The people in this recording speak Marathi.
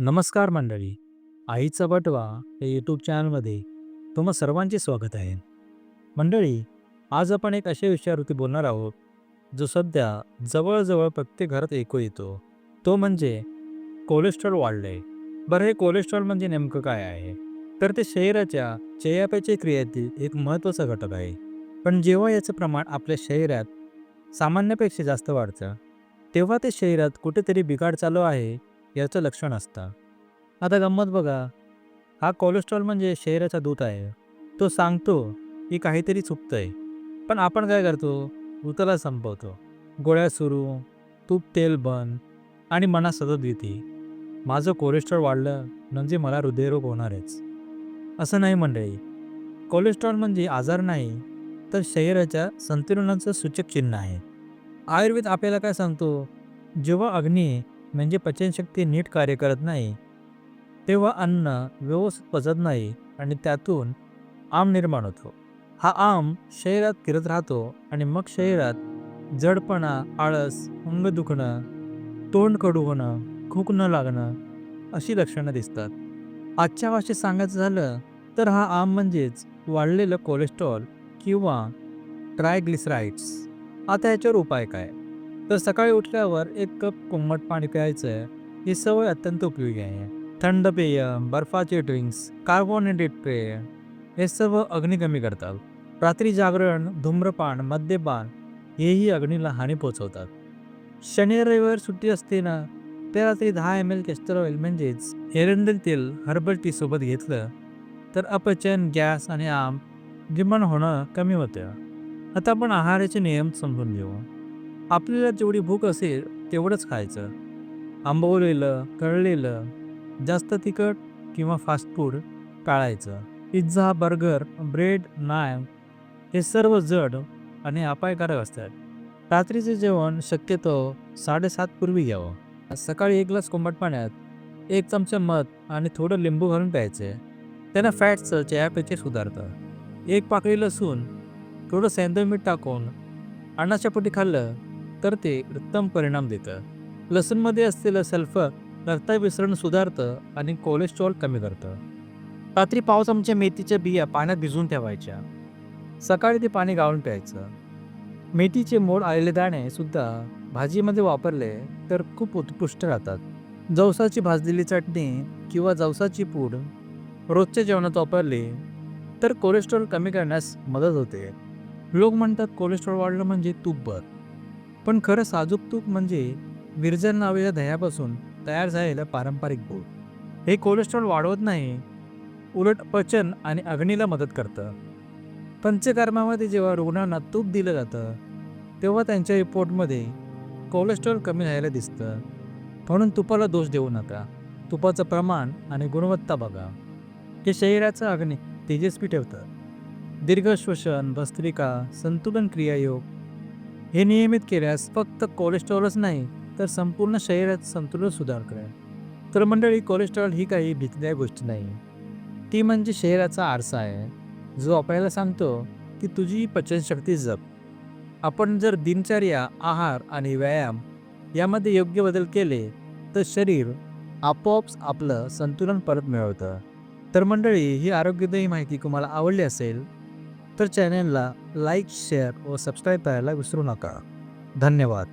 नमस्कार मंडळी. आईचा बटवा या यूट्यूब चॅनलमध्ये तुम्हा सर्वांचे स्वागत आहे. मंडळी आज आपण एक अशा विषयावरती बोलणार आहोत जो सध्या जवळजवळ प्रत्येक घरात ऐकू येतो. तो म्हणजे कोलेस्ट्रॉल वाढले बरं हे कोलेस्ट्रॉल म्हणजे नेमकं काय आहे? तर ते शरीराच्या चयापचय क्रियेतील एक महत्त्वाचा घटक आहे. पण जेव्हा याचं प्रमाण आपल्या शरीरात सामान्यापेक्षा जास्त वाढतं तेव्हा ते शरीरात कुठेतरी बिघाड चालू आहे याचं लक्षण असतं. आता गंमत बघा. हा कोलेस्ट्रॉल म्हणजे शरीराचा दूत आहे. तो सांगतो की काहीतरी चुकतं आहे पण आपण काय करतो? उतला संपवतो. गोळ्या सुरू तूप तेल बंद आणि मनात सतत भीती. माझं कोलेस्ट्रॉल वाढलं म्हणजे मला हृदयरोग होणारच. असं नाही मंडळी. कोलेस्ट्रॉल म्हणजे आजार नाही तर शरीराच्या संतुलनाचं सूचक चिन्ह आहे. आयुर्वेद आपल्याला काय सांगतो? जेव्हा अग्नी म्हणजे पचनशक्ती नीट कार्य करत नाही. तेव्हा अन्न व्यवस्थित पचत नाही आणि त्यातून आम निर्माण होतो. हा आम शरीरात फिरत राहतो आणि मग शरीरात जडपणा आळस अंग दुखणं तोंड कडू होणं खूक न लागणं अशी लक्षणं दिसतात. आजच्या भाषेत सांगायचं झालं तर हा आम म्हणजेच वाढलेलं कोलेस्ट्रॉल किंवा ट्रायग्लिसराईड्स आता याच्यावर उपाय काय? तर सकाळी उठल्यावर एक कप कोमट पाणी प्यायचं ही सवय अत्यंत उपयोगी आहे. थंड पेय बर्फाचे ड्रिंक्स कार्बोनेटेड पेय हे सर्व अग्नी कमी करतात. रात्री जागरण धूम्रपान मद्यपान हेही अग्नीला हानी पोचवतात शनि रविवार सुट्टी असते ना त्या रात्री दहा एम एल कॅस्टर ऑइल म्हणजेच एरंडल तेल हर्बल टी सोबत घेतलं तर अपचन गॅस आणि आम निर्माण होणं कमी होतं. आता आपण आहाराचे नियम समजून घेऊ. आपल्याला जेवढी भूक असेल तेवढंच खायचं. आंबवलेलं तळलेलं जास्त तिखट किंवा फास्ट फूड टाळायचं. पिझ्झा बर्गर ब्रेड नान हे सर्व जड आणि अपायकारक असतात. रात्रीचे जेवण शक्यतो साडेसात पूर्वी घ्यावं. सकाळी एक ग्लास कोंबट पाण्यात एक चमचा मध आणि थोडं लिंबू घालून प्यायचे. त्यानं फॅट्सचं चयापेचे सुधारतं. एक पाकळी लसूण थोडं सेंदव मीठ टाकून अन्नाच्या पोटी खाल्लं तर ते उत्तम परिणाम देतं. लसूणमध्ये असलेलं सल्फर रक्ताभिसरण सुधारतं आणि कोलेस्ट्रॉल कमी करतं. रात्री पाव आमच्या मेथीच्या बिया पाण्यात भिजवून ठेवायच्या. सकाळी ते पाणी गाळून प्यायचं. मेथीचे मोड आलेले दाणे सुद्धा भाजीमध्ये वापरले तर खूप उत्कृष्ट राहतात. जवसाची भाजलेली चटणी किंवा जवसाची पूड रोजच्या जेवणात वापरली तर कोलेस्ट्रॉल कमी करण्यास मदत होते. लोक म्हणतात कोलेस्ट्रॉल वाढलं म्हणजे तूप बर पण खरं साजूक तूप म्हणजे विरजन नावेच्या दह्यापासून तयार झालेलं पारंपरिक गोड. हे कोलेस्ट्रॉल वाढवत नाही उलट पचन आणि अग्नीला मदत करतं. पंचकर्मामध्ये जेव्हा रुग्णांना तूप दिलं जातं तेव्हा त्यांच्या रिपोर्टमध्ये कोलेस्ट्रॉल कमी झालेलं दिसतं. म्हणून तुपाला दोष देऊ नका. तुपाचं प्रमाण आणि गुणवत्ता बघा. हे शरीराचं अग्नी तेजस्वी ठेवतं. दीर्घ श्वसन भस्त्रिका संतुलन क्रियायोग हे नियमित केल्यास फक्त कोलेस्ट्रॉलच नाही तर संपूर्ण शरीरात संतुलन सुधार करेल. तर मंडळी कोलेस्ट्रॉल ही काही भीतीदायक गोष्ट नाही. ती म्हणजे शरीराचा आरसा आहे. जो आपल्याला सांगतो की तुझी पचनशक्ती जप आपण जर दिनचर्या आहार आणि व्यायाम यामध्ये योग्य बदल केले तर शरीर आपोआप आपलं संतुलन परत मिळवतं. तर मंडळी ही आरोग्यदायी माहिती तुम्हाला आवडली असेल तर चॅनलला लाईक शेअर व सबस्क्राईब करायला विसरू नका. धन्यवाद.